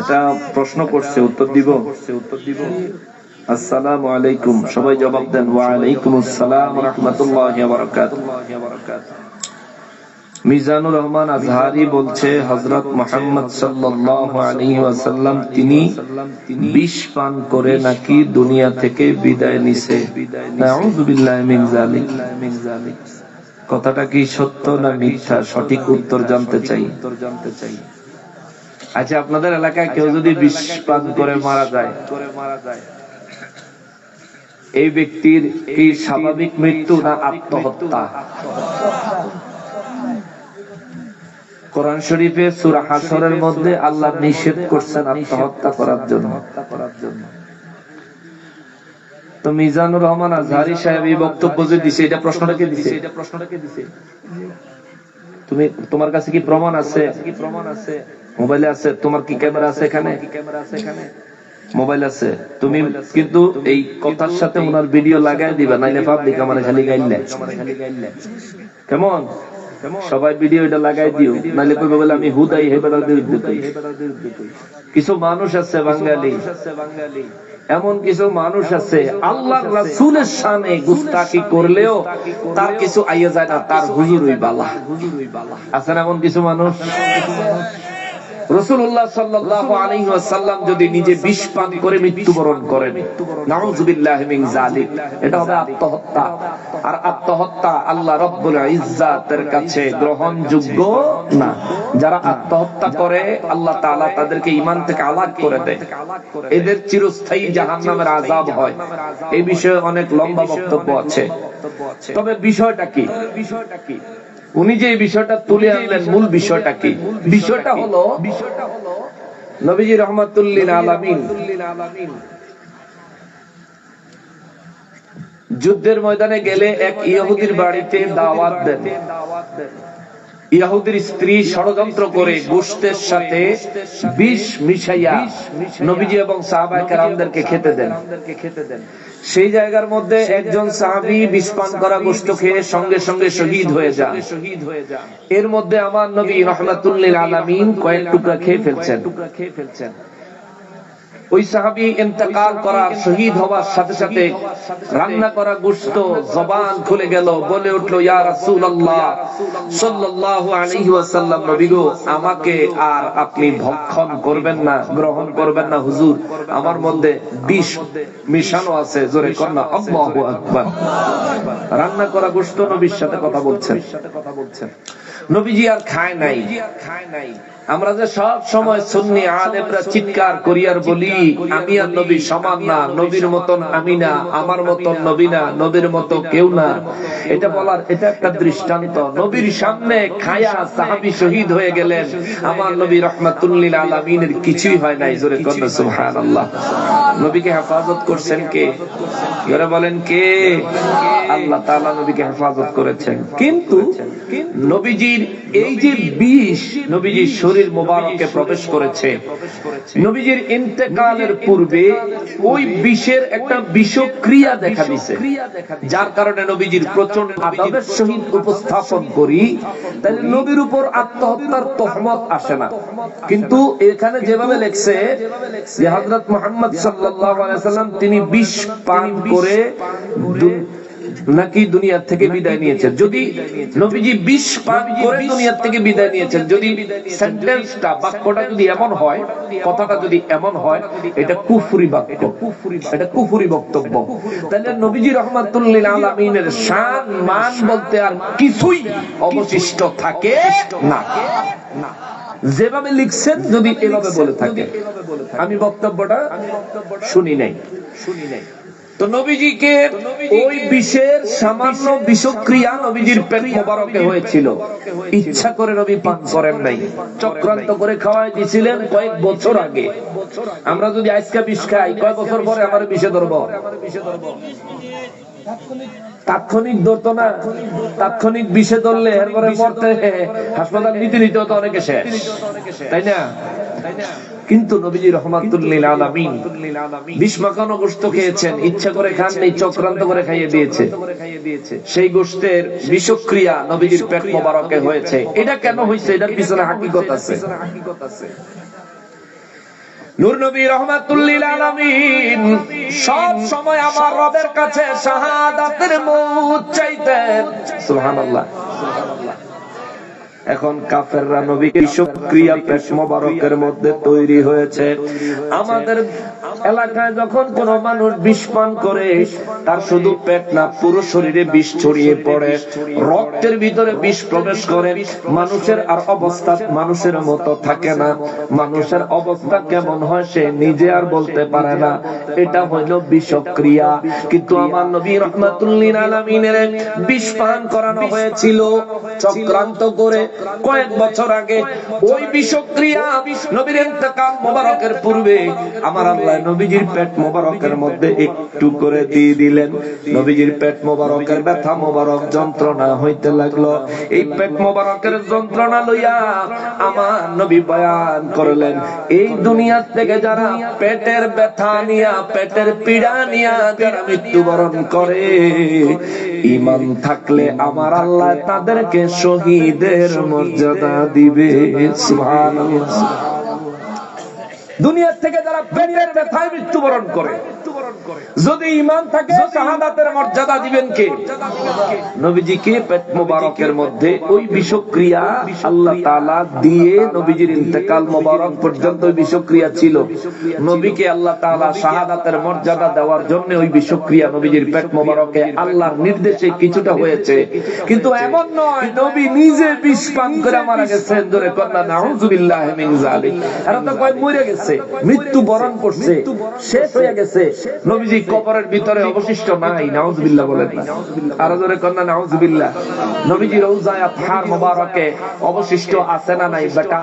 একটা প্রশ্ন করছে, উত্তর দিব? উত্তর দিব আসসালামু আলাইকুম। সবাই জবাব দেন ওয়া আলাইকুম আসসালাম রাহমাতুল্লাহি ওয়া বারাকাতুহু। মিজানুর রহমান আজহারি বলছে, হযরত মুহাম্মদ ওয়াসাল্লাম, তিনি বিষ পান করে নাকি দুনিয়া থেকে বিদায় নিছে? কথাটা কি সত্য না মিথ্যা? সঠিক উত্তর জানতে চাই উত্তর জানতে চাই। আচ্ছা আপনাদের এলাকায় কেউ যদি বিষ পান করে মারা যায় করে মারা যায়। এই ব্যক্তির কি স্বাভাবিক মৃত্যু না আত্মহত্যা? কোরআন শরীফে সূরা হাসরের মধ্যে আল্লাহ নিষেধ করছেন আত্মহত্যা করার জন্য। তো মিজানুর রহমান আজহারি সাহেব এই বক্তব্য যে দিছে এটা প্রশ্নটাকে দিছে? এটা প্রশ্নটাকে দিছে। তুমি তোমার কাছে কি প্রমাণ আছে? কি প্রমাণ আছে? মোবাইলে আছে, তোমার কি ক্যামেরা আছে এখানে? আছে মোবাইল আছে। তুমি কিন্তু এই কথার সাথে ওনার ভিডিও লাগাই দিবা, নাইলে পাবলিক আমার খালি গাইলে কেমন? সবাই ভিডিও এটা লাগাই দিও, নাইলে কইবে বলে আমি হুদাই হেবেদার বিরুদ্ধে কই কিছু মানুষ আছে বাঙালি, এমন কিছু মানুষ আছে আল্লাহ রাসূলের শানে গুস্তাকি করলেও তার কিছু আইয়া যায় না, তার হুজুরই বালা। আছেন এমন কিছু মানুষ? রসুল্লাহ আলাইহি যদি নিজে বিষ পান করে মৃত্যুবরণ করেন এটা হবে আত্মহত্যা। আর আত্মহত্যা আল্লাহ রাব্বুল কাছে গ্রহণযোগ্য না। যারা আত্মহত্যা করে, আল্লাহ তাআলা তাদেরকে ঈমান থেকে আলাদা করে দেয়। এদের চিরস্থায়ী জাহান্নামের আযাব হয়। এই বিষয়ে অনেক লম্বা বক্তব্য আছে। তবে বিষয়টা কি বিষয়টা কি? উনি যে বিষয়টা তুলে আনলেন মূল বিষয়টা কি? বিষয়টা হলো নবীজি রহমাতুল্লিল আলামিন যুদ্ধের ময়দানে গেলে এক ইহুদির বাড়িতে দাওয়াত দেন। ইয়াহুদির স্ত্রী ষড়যন্ত্র করে গোষ্ঠের সাথে বিষ মিশাইয়া নবীজি এবং সাহাবায়ে কেরামদেরকে খেতে দেন। খেতে দেন। সেই জায়গার মধ্যে একজন সাহাবি বিস্পান করা গোষ্ঠ খেয়ে সঙ্গে সঙ্গে শহীদ হয়ে যান। শহীদ হয়ে যান। এর মধ্যে আমার নবী রহমাতুল্লিল আলামিন কয়েক টুকরা খেয়ে ফেলছেন। টুকরা খেয়ে ফেলছেন। ওই সাহাবি ইন্তেকাল করার শহীদ হওয়ার সাথে সাথে রান্না করা গোশত জবান খুলে গেল, বলে উঠল, ইয়া রাসূলুল্লাহ, সাল্লাল্লাহু আলাইহি ওয়াসাল্লাম, নবী গো, আমাকে আর আপনি ভক্ষণ করবেন না, গ্রহণ করবেন না, হুজুর। আমার মধ্যে বিষ মিশানো আছে, জোরে কর না, আল্লাহু আকবার। রান্না করা গোশত নবীর সাথে কথা বলছেন। নবীজি আর খায় নাই। খায় নাই আমরা যে সব সময় সুন্নি আলেমরা চিৎকার করিয়ার বলি আমি আর নবী সমান না নবীর মতন আমি না আমার মতন নবী না নবীর মতো কেউ না। এটা বলার এটা একটা দৃষ্টান্ত। নবীর সামনে খায়া সাহাবি শহীদ হয়ে গেলেন। আমার নবী রহমাতুল্লিল আলামিনের কিছুই হয় নাই জোরে কন্যা সুবহানাল্লাহ। নবীকে হেফাজত করছেন কে? জোরে বলেন কে? আল্লাহ তাআলা নবীকে হেফাজত করেছেন। কিন্তু নবীজির এই যে বিষ নবীজির শরীর মোবারকে প্রবেশ করেছে। নবীজির ইন্তেকালের পূর্বে ওই বিষের একটা বিষক্রিয়া দেখা দিছে। যার কারণে নবীজির প্রচণ্ড আদবের সহিত উপস্থাপন করি তাহলে নবীর উপর আত্মহত্যার তহমত আসে না। কিন্তু এখানে যেভাবে লেখছে যে হযরত মুহাম্মদ সাল্লাল্লাহু আলাইহি সাল্লাম তিনি বিষ পান করে নাকি দুনিয়ার থেকে বিদায় নিয়েছেন? যদি নবীজি বিষ পান করে দুনিয়ার থেকে বিদায় নিয়েছেন। যদি সেন্টেন্সটা বাক্যটা যদি এমন হয় কথাটা যদি এমন হয় এটা কুফরি বাক্য। এটা কুফরি বক্তব্য। তাহলে নবীজি রহমাতুল্লিল আলামিনের শান মান বলতে আর কিছুই অবশিষ্ট থাকে না। যেভাবে লিখছেন যদি এভাবে বলে থাকে আমি বক্তব্যটা শুনি নাই। শুনি নাই। তো নবীজিকে ওই বিষের সামান্য বিষক্রিয়া নবীজির পেট মোবারকে হয়েছিল। ইচ্ছা করে নবী পান করেন নাই। চক্রান্ত করে খাওয়াই দিয়েছিলেন কয়েক বছর আগে। আমরা যদি আজকে বিষ খাই কয়েক বছর পরে আমার বিষে ধরবো? তাৎক্ষণিক ধরতো না তাৎক্ষণিক বিষে ধরলে এরপরে মরতে হাসপাতাল নিতে নিতে হতো অনেকে শেষ। তাই না? কিন্তু নবীজি রহমাতুল্লিল আলামিন বিষ গোশত খেয়েছেন ইচ্ছা করে খান চক্রান্ত করে খাইয়ে দিয়েছে। সেই গোশতের বিষক্রিয়া নবীজির পেট মোবারকে হয়েছে। এটা কেন হয়েছে এটার পিছনে হাকিকত আছে। নূর নবী রহমাতুল্লিল আলামিন সব সময় আমার রবের কাছে শাহাদাতের মৌত চাইতেন। সুবহানাল্লাহ। এখন কাফেররা নবীকে সক্রিয়া পেশ মোবারকের মধ্যে তৈরি হয়েছে। আমাদের এলাকায় যখন কোন মানুষ বিষ পান করে, তার শুধু পেট না, পুরো শরীরে বিষ ছড়িয়ে পড়ে। রক্তের ভিতরে বিষ প্রবেশ করে। মানুষের আর অবস্থা মানুষের মতো থাকে না। মানুষের অবস্থা কেমন হয় সে নিজে আর বলতে পারে না। এটা হইল বিষক্রিয়া। কিন্তু আমার নবী রহমাতুল্লিন আলামিনের বিষ পান করানো হয়েছিল চক্রান্ত করে। কয়েক বছর আগে ওই বিষক্রিয়া নবীর ইন্তেকাল মোবারকের পূর্বে আমার আল্লাহ নবীজির পেট মোবারকের মধ্যে একটু করে দিয়ে দিলেন। নবীজির পেট মোবারকের ব্যথা, মোবারক যন্ত্রণা হইতে লাগল। এই পেট মোবারকের যন্ত্রণা লইয়া আমার নবী বয়ান করলেন, এই দুনিয়া থেকে যারা পেটের ব্যথা নিয়া, পেটের পীড়া নিয়া যারা মৃত্যুবরণ করে ইমান থাকলে আমার আল্লাহ তাদেরকে শহীদের মর্যাদা দিবে। দুনিয়ার থেকে যারা পেটের ব্যথায় মৃত্যুবরণ করে। যদি ইমান থাকে শাহাদাতের মর্যাদা দিবেন কে? নবীজিকে পেট মোবারকের মধ্যে ওই বিষক্রিয়া আল্লাহ তাআলা দিয়ে নবীজির ইন্তেকাল মোবারক পর্যন্ত ওই বিষক্রিয়া ছিল। নবীকে আল্লাহ তাআলা শাহাদাতের মর্যাদা দেওয়ার জন্য ওই বিষক্রিয়া নবীজির পেট মোবারকে আল্লাহর নির্দেশে কিছুটা হয়েছে। কিন্তু এমন নয় নবী নিজে বিষ পান করে মারা গেছেন ধরে কন্যা নাউজুবিল্লাহ মিন জালিক এরা তো কয় মরে গেছে মৃত্যু বরণ করছে শেষ হয়ে গেছে। নবীজি কবরের ভিতরে অবশিষ্ট নাই, নাউজুবিল্লাহ বলেন না। আর ধরে কন্যা নাউজুবিল্লাহ। নবীজি রওজায় আতহার মোবারকে অবশিষ্ট আছে না নাই, বেটা?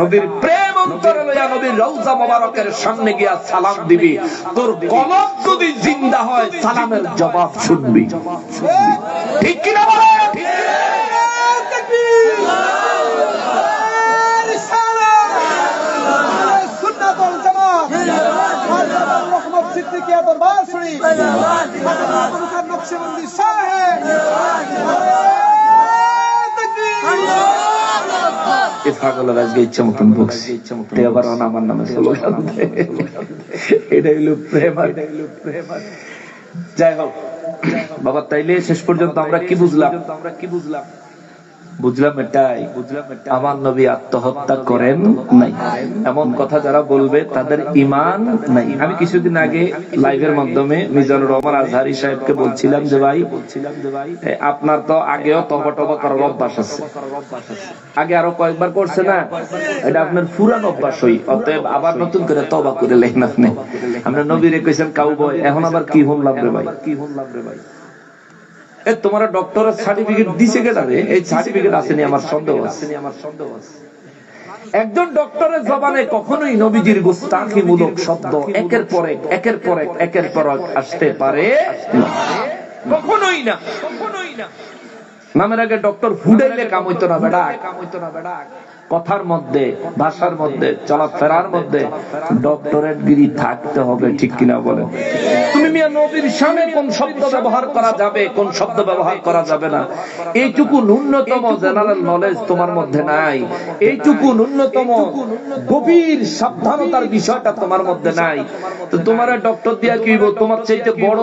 নবীর প্রেম অন্তরে লইয়া নবীর রওজা মোবারকের সামনে গিয়া সালাম দিবি। তোর কলব যদি জিন্দা হয়, সালামের জবাব শুনবি। ঠিক কিনা বলেন? এ পাগলের আজকে ইচ্ছা মতন বকছি। তে আবার অন আমার নামে স্লোগান দেয়। এটা হইল প্রেম আর প্রেম যাই হোক বাবা তাইলে শেষ পর্যন্ত আমরা কি বুঝলাম আমরা কি বুঝলাম? বুঝলাম এটাই বুঝলাম আমার নবী আত্মহত্যা করেন নাই। এমন কথা যারা বলবে তাদের ইমান নাই। আমি কিছুদিন আগে লাইভের মাধ্যমে মিজানুর রহমান আজহারি সাহেবকে বলছিলাম যে ভাই আপনার তো আগেও তবা টবা করার অভ্যাস আছে। আগে আরও কয়েকবার করছে না? এটা আপনার পুরান অভ্যাস হই। অতএব আবার নতুন করে তবা করে লেন আপনি। আমরা নবীরে কইছেন কাউ এখন আবার কি শুনলাম রে ভাই কি শুনলাম রে ভাই? এ তোমার ডক্টরের সার্টিফিকেট দিছে কে রে এই সার্টিফিকেট আসেনি আমার সন্দেহ আছে আমার সন্দেহ আছে একজন ডক্টরের জবানে কখনোই নবীজির গুস্তাখি মূলক শব্দ একের পর এক একের পর এক একের পর এক আসতে পারে কখনোই না। কখনোই না। নামের আগে ডক্টর ফুডাইলে কাম হইতো না বেড়া কাম হইতো না বেড়া কথার মধ্যে ভাষার মধ্যে চলাফেরার মধ্যে ডক্টরেট গিরি থাকতে হবে ঠিক কিনা বলে তুমি মিয়া নবীর সামনে কোন শব্দ ব্যবহার করা যাবে কোন শব্দ ব্যবহার করা যাবে না? এইটুকু ন্যূনতম জেনারেল নলেজ তোমার মধ্যে নাই। এইটুকু ন্যূনতম গভীর সাবধানতার বিষয়টা তোমার মধ্যে নাই। তো তোমার ডক্টর দিয়া কি? তোমার চাইতে বড়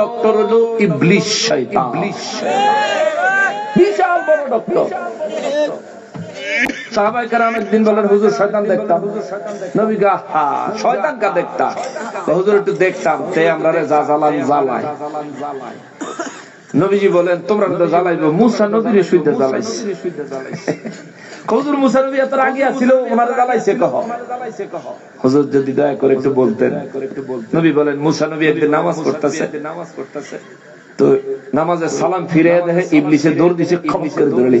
ডক্টর হলো ইবলিশ শয়তান। বিশাল বড় ডক্টর। সাহাবাই কারাম একদিন বলেন হুজুর শয়তান দেখতাম। নবী গা শয়তান কা দেখতাম? হুজুর একটু দেখতাম, তে আমরা রে যা নবীজি বলেন, তোমরা তো মুসা নবীরে যদি দয়া করে একটু বলতেন। নবী বলেন, মুসা নবী একদিন নামাজ পড়তেছে। নামাজ পড়তেছে তো নামাজের সালাম ফিরে দেখে ইবলিসে দৌড় দিছে খবর করে ধরে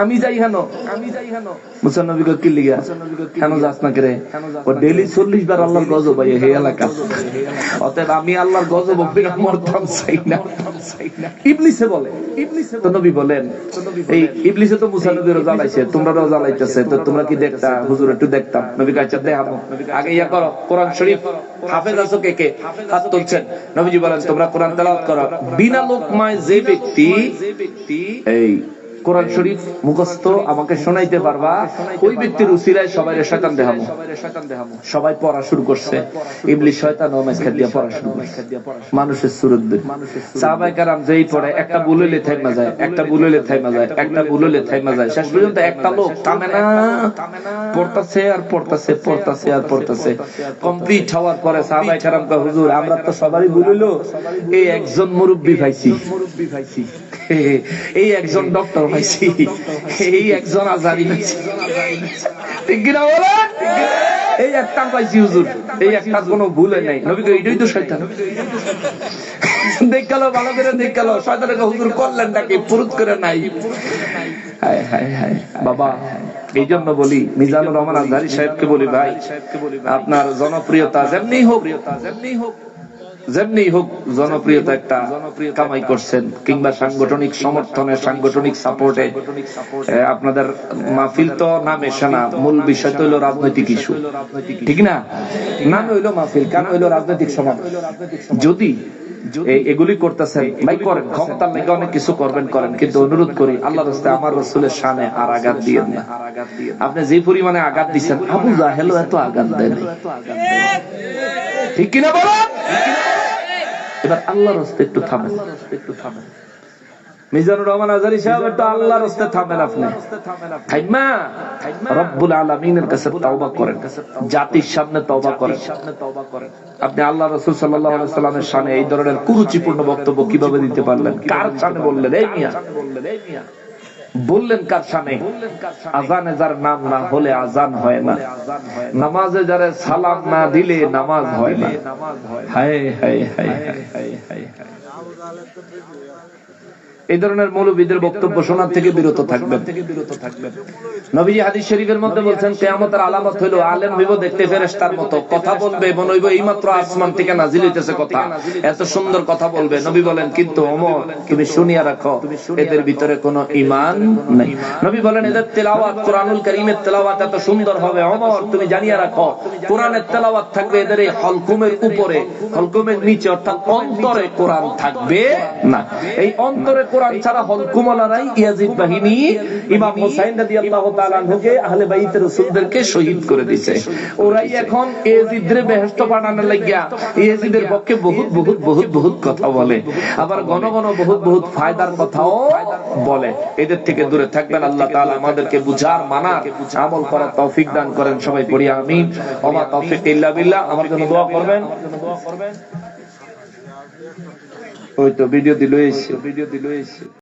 আমি যাই হেন আমি যাই হেন। মুসা কি লিগা? হেন যাস না করে? ও ডেইলি 40 বার আল্লাহর গজব হে এলাকা। অতএব আমি আল্লাহর গজব চাই বলে ইবলিসে বলেন, এই ইবলিসে তো মুসা নবীরও জ্বালাইছে তোমরাও জ্বালাইতেছে তো তোমরা কি দেখতা? হুজুর একটু দেখতাম। নবী কাছে দেখাবো। আগে ইয়া করো কোরআন শরীফ। হাফেজ আছো কে কে? হাত তুলছেন। নবীজি বলেন তোমরা কোরআন তেলাওয়াত করো। বিনা লোকমায় যে ব্যক্তি এই কোরআন শরীফ মুখস্থ আমাকে শোনাইতে পারবা। ওই ব্যক্তির উসিলায় সবাই শয়তান দেখাবো সবাই পড়া শুরু করছে। ইবলিস শয়তান ও মেসখাত দিয়ে পড়া শুরু করছে। মানুষের সুরত দিয়ে সাহাবায়ে কেরাম যেই পড়ে, একটা বুললে থাইমা যায়, একটা বুললে থাইমা যায়, একটা বুললে থাইমা যায়। শেষ পর্যন্ত একটা লোক থামে না। পড়তাছে আর পড়তাছে পড়তাছে আর পড়তাছে। কমপ্লিট হওয়ার পরে সাহাবায়ে কেরাম হুজুর, আমরা তো সবারই বুলইলো এই একজন মুরব্বি পাইছি মুরব্বি পাইছি এই একজন ডক্টর পাইছি। এই একজন আজারি পাইছি। ঠিক কিনা বলো? এই একটা পাইছি হুজুর। এই একটা কোনো ভুলে নাই। এটাই তো শয়তান। দেখ গেল ভালো করে দেখ গেল। শয়তানকে হুজুর করলেন নাকি? পুরুত করে নাই। বাবা এই জন্য বলি মিজানুর রহমান আজহারি সাহেবকে বলি ভাই আপনার জনপ্রিয়তা যেমনি হোক যেমনি হোক যেমনি হোক জনপ্রিয়তা একটা কামাই করছেন কিংবা সাংগঠনিক সমর্থনে, সাংগঠনিক সাপোর্টে আপনাদের মাহফিল তো নাম এসে না মূল বিষয় তো হইল রাজনৈতিক ইস্যু। ঠিক না? নাম হইল মাহফিল কান হইল রাজনৈতিক সমাজ যদি এগুলি করতেছেন ভাই করেন, ক্ষমতার লেগে অনেক কিছু করবেন, করেন। কিন্তু অনুরোধ করি, আল্লাহ রাস্তায় আমার রসুলের শানে আর আঘাত দিয়ে না আপনি যে পরিমাণে আঘাত দিচ্ছেন আবু জাহেলও এত আঘাত দেন ঠিক কিনা বলেন? এবার আল্লাহর হস্তে একটু থামেন। একটু থামেন মিজানুর রহমান আজারি সাহেব, একটু আল্লাহর হস্তে থামেন আপনি। থাইমা, রব্বুল আলামিনের কাছে তওবা করেন। জাতির সামনে তওবা করেন। আপনি আল্লাহ রাসূল সাল্লাল্লাহু আলাইহি সাল্লামের সামনে এই ধরনের কুরুচিপূর্ণ বক্তব্য কীভাবে দিতে পারলেন? কার সামনে বললেন? এই মিয়া। বললেন কার সামনে? আজানে যার নাম না হলে আজান হয় না। নামাজে যারা সালাম না দিলে নামাজ হয় না। হায় হায় হায় হায় হায় হায়। এই ধরনের মৌলবীদের বক্তব্য শোনার থেকে বিরত থাকবেন। নবীজি হাদিস শরীফের মধ্যে বলছেন, কেয়ামতের আলামত হইল আলেম হইব দেখতে ফেরেশতার মতো। কথা বলবে মনে হইব এইমাত্র আসমান থেকে নাজিল হইতেছে কথা। এত সুন্দর কথা বলবে। নবী বলেন, কিন্তু ওমর, তুমি শুনিয়া রাখো, এদের ভিতরে কোনো ঈমান নাই। নবী বলেন, এদের তেলাওয়াত, কোরআনুল কারীমের তেলাওয়াত এত সুন্দর হবে। ওমর, তুমি জানিয়া রাখো, কোরআনের তেলাওয়াত থাকবে এদের এই হলকুমের উপরে। হলকুমের নিচে অর্থাৎ অন্তরে কোরআন থাকবে না। এই অন্তরে কোরআন ছাড়া হলকুমলারাই ইয়াজিদ বাহিনী, ইমাম হুসাইন রাদিয়াল্লাহু তাআলা আনহুকে আহলে বাইতের রাসূলদেরকে শহীদ করে দিয়েছে ওরাই এখন ইয়াজিদরে বেহেশত পাঠানোর লাগিয়া ইয়াজিদের পক্ষে বহুত বহুত বহুত বহুত কথা বলে। আবার ঘন ঘন বহুত বহুত ফায়দার কথাও বলে। এদের থেকে দূরে থাকবেন, আল্লাহ তাআলা আমাদেরকে বুঝার, মানার, আমল করার তৌফিক দান করেন। সবাই পড়ি, আমিন। ওমা তৌফিক ইল্লা বিল্লাহ। আমার জন্য দোয়া করবেন। ওই তো ভিডিও দিল এসে ভিডিও দিল এসে